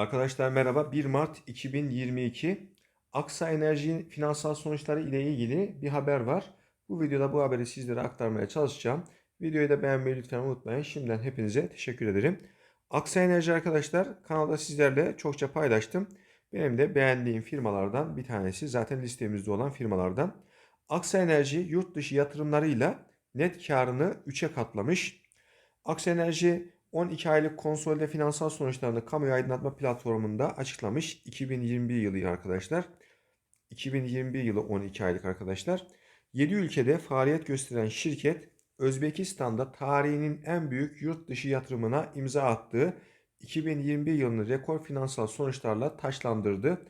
Arkadaşlar merhaba. 1 Mart 2022 Aksa Enerji'nin finansal sonuçları ile ilgili bir haber var. Bu videoda bu haberi sizlere aktarmaya çalışacağım. Videoyu da beğenmeyi lütfen unutmayın. Şimdiden hepinize teşekkür ederim. Aksa Enerji arkadaşlar kanalda sizlerle çokça paylaştım. Benim de beğendiğim firmalardan bir tanesi. Zaten listemizde olan firmalardan. Aksa Enerji yurt dışı yatırımlarıyla net karını 3'e katlamış. Aksa Enerji 12 aylık konsolide finansal sonuçlarını kamuya aydınlatma platformunda açıklamış. 2021 yılı arkadaşlar. 2021 yılı 12 aylık arkadaşlar. 7 ülkede faaliyet gösteren şirket Özbekistan'da tarihinin en büyük yurt dışı yatırımına imza attığı 2021 yılını rekor finansal sonuçlarla taşlandırdı.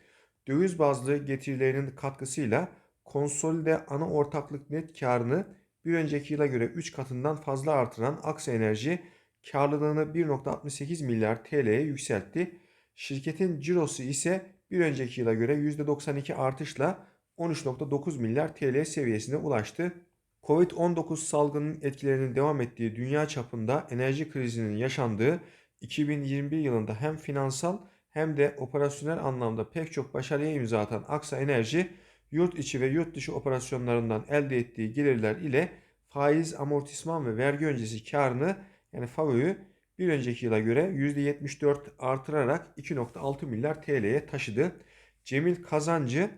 Döviz bazlı getirilerinin katkısıyla konsolide ana ortaklık net karını bir önceki yıla göre 3 katından fazla artıran Aksa Enerji karlılığını 1.68 milyar TL'ye yükseltti. Şirketin cirosu ise bir önceki yıla göre %92 artışla 13.9 milyar TL seviyesine ulaştı. Covid-19 salgının etkilerinin devam ettiği dünya çapında enerji krizinin yaşandığı 2021 yılında hem finansal hem de operasyonel anlamda pek çok başarıya imza atan Aksa Enerji, yurt içi ve yurt dışı operasyonlarından elde ettiği gelirler ile faiz, amortisman ve vergi öncesi karını yani FAVÖ'yü bir önceki yıla göre %74 artırarak 2.6 milyar TL'ye taşıdı. Cemil Kazancı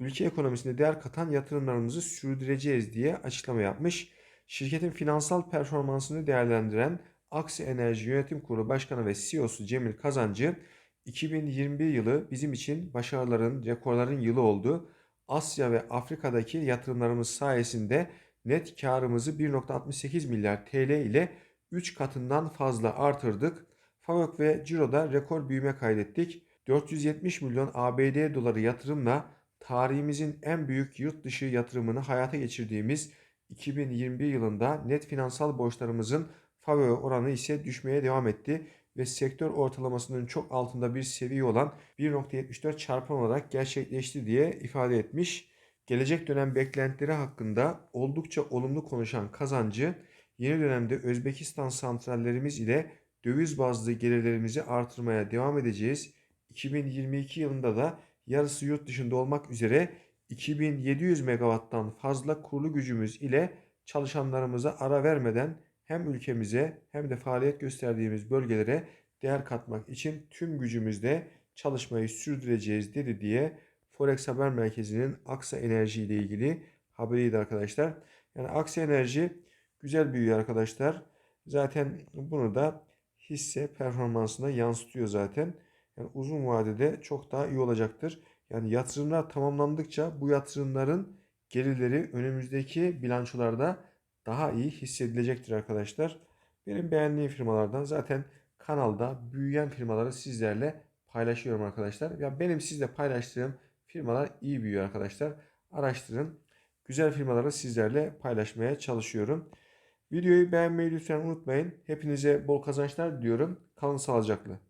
ülke ekonomisinde değer katan yatırımlarımızı sürdüreceğiz diye açıklama yapmış. Şirketin finansal performansını değerlendiren Aksi Enerji Yönetim Kurulu Başkanı ve CEO'su Cemil Kazancı 2021 yılı bizim için başarıların, rekorların yılı oldu. Asya ve Afrika'daki yatırımlarımız sayesinde net karımızı 1.68 milyar TL ile 3 katından fazla artırdık. FAVÖK ve Ciro'da rekor büyüme kaydettik. 470 milyon ABD doları yatırımla tarihimizin en büyük yurt dışı yatırımını hayata geçirdiğimiz 2021 yılında net finansal borçlarımızın FAVÖ oranı ise düşmeye devam etti ve sektör ortalamasının çok altında bir seviye olan 1.74 çarpan olarak gerçekleşti diye ifade etmiş. Gelecek dönem beklentileri hakkında oldukça olumlu konuşan kazancı yeni dönemde Özbekistan santrallerimiz ile döviz bazlı gelirlerimizi artırmaya devam edeceğiz. 2022 yılında da yarısı yurt dışında olmak üzere 2700 megawatttan fazla kurulu gücümüz ile çalışanlarımıza ara vermeden hem ülkemize hem de faaliyet gösterdiğimiz bölgelere değer katmak için tüm gücümüzle çalışmayı sürdüreceğiz dedi diye Forex Haber Merkezi'nin Aksa Enerji ile ilgili haberiydi arkadaşlar. Yani Aksa Enerji güzel büyüyor arkadaşlar. Zaten bunu da hisse performansına yansıtıyor zaten. Yani uzun vadede çok daha iyi olacaktır. Yani yatırımlar tamamlandıkça bu yatırımların gelirleri önümüzdeki bilançolarda daha iyi hissedilecektir arkadaşlar. Benim beğendiğim firmalardan zaten kanalda büyüyen firmaları sizlerle paylaşıyorum arkadaşlar. Ya benim sizle paylaştığım firmalar iyi büyüyor arkadaşlar. Araştırın. Güzel firmaları sizlerle paylaşmaya çalışıyorum. Videoyu beğenmeyi lütfen unutmayın. Hepinize bol kazançlar diliyorum. Kalın sağlıcakla.